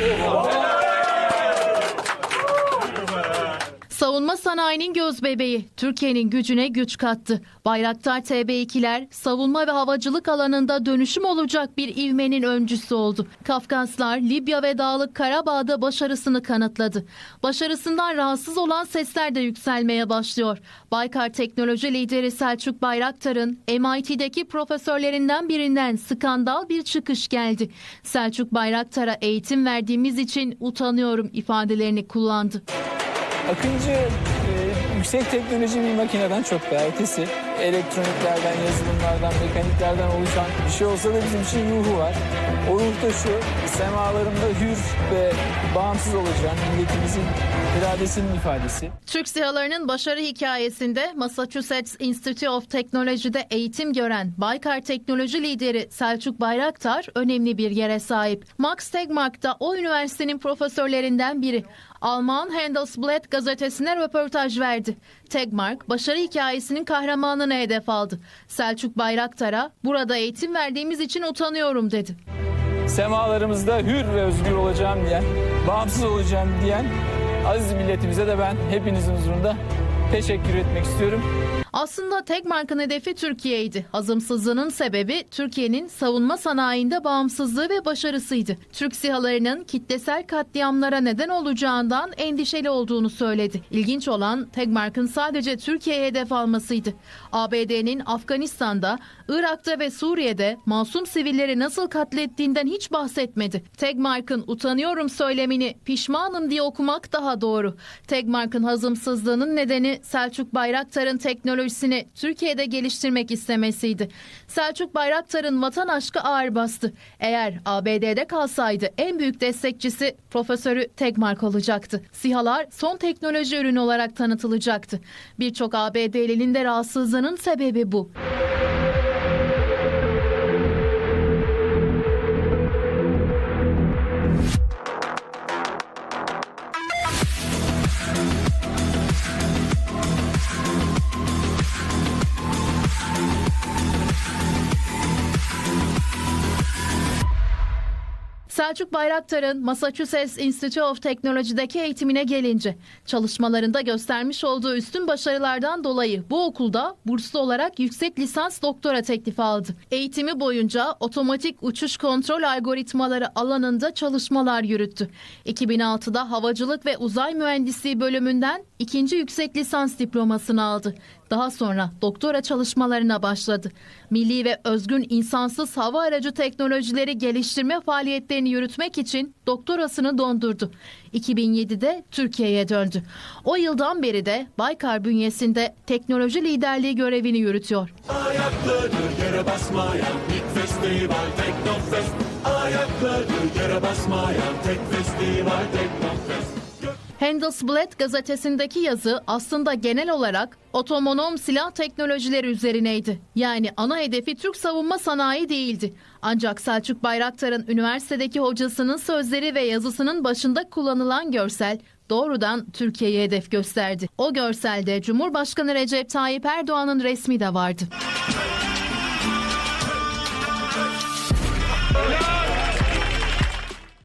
Porra, Savunma sanayinin göz bebeği Türkiye'nin gücüne güç kattı. Bayraktar TB2'ler savunma ve havacılık alanında dönüşüm olacak bir ivmenin öncüsü oldu. Kafkaslar Libya ve Dağlık Karabağ'da başarısını kanıtladı. Başarısından rahatsız olan sesler de yükselmeye başlıyor. Baykar teknoloji lideri Selçuk Bayraktar'ın MIT'deki profesörlerinden birinden skandal bir çıkış geldi. Selçuk Bayraktar'a eğitim verdiğimiz için utanıyorum ifadelerini kullandı. Akıncı e, yüksek teknoloji bir makineden çok daha ötesi. Elektroniklerden, yazılımlardan, mekaniklerden oluşan bir şey olsa da bizim için ruhu var. O ruh da şu, semalarında hür ve bağımsız olacağım milletimizin iradesinin ifadesi. Türk SİHA'larının başarı hikayesinde Massachusetts Institute of Technology'de eğitim gören Baykar teknoloji lideri Selçuk Bayraktar önemli bir yere sahip. Max Tegmark da o üniversitenin profesörlerinden biri. Alman Handelsblatt gazetesine röportaj verdi. Tegmark başarı hikayesinin kahramanını hedef aldı. Selçuk Bayraktar'a burada eğitim verdiğimiz için utanıyorum dedi. Semalarımızda hür ve özgür olacağım diyen, bağımsız olacağım diyen aziz milletimize de ben hepinizin huzurunda teşekkür etmek istiyorum. Aslında Tegmark'ın hedefi Türkiye'ydi. Hazımsızlığının sebebi Türkiye'nin savunma sanayinde bağımsızlığı ve başarısıydı. Türk SİHA'larının kitlesel katliamlara neden olacağından endişeli olduğunu söyledi. İlginç olan Tegmark'ın sadece Türkiye'ye hedef almasıydı. ABD'nin Afganistan'da, Irak'ta ve Suriye'de masum sivilleri nasıl katlettiğinden hiç bahsetmedi. Tegmark'ın utanıyorum söylemini pişmanım diye okumak daha doğru. Tegmark'ın hazımsızlığının nedeni Selçuk Bayraktar'ın teknolojisini Türkiye'de geliştirmek istemesiydi. Selçuk Bayraktar'ın vatan aşkı ağır bastı. Eğer ABD'de kalsaydı en büyük destekçisi profesörü Tegmark olacaktı. SİHA'lar son teknoloji ürünü olarak tanıtılacaktı. Birçok ABD'linin de rahatsızlığının sebebi bu. Selçuk Bayraktar'ın Massachusetts Institute of Technology'deki eğitimine gelince çalışmalarında göstermiş olduğu üstün başarılardan dolayı bu okulda burslu olarak yüksek lisans doktora teklifi aldı. Eğitimi boyunca otomatik uçuş kontrol algoritmaları alanında çalışmalar yürüttü. 2006'da Havacılık ve Uzay Mühendisliği bölümünden ikinci yüksek lisans diplomasını aldı. Daha sonra doktora çalışmalarına başladı. Milli ve özgün insansız hava aracı teknolojileri geliştirme faaliyetlerini yürütmek için doktorasını dondurdu. 2007'de Türkiye'ye döndü. O yıldan beri de Baykar bünyesinde teknoloji liderliği görevini yürütüyor. Ayakları yere basmayan ilk festival Teknofest Ayakları yere basmayan tek festival Teknofest Handelsblatt gazetesindeki yazı aslında genel olarak otomonom silah teknolojileri üzerineydi. Yani ana hedefi Türk savunma sanayi değildi. Ancak Selçuk Bayraktar'ın üniversitedeki hocasının sözleri ve yazısının başında kullanılan görsel doğrudan Türkiye'ye hedef gösterdi. O görselde Cumhurbaşkanı Recep Tayyip Erdoğan'ın resmi de vardı.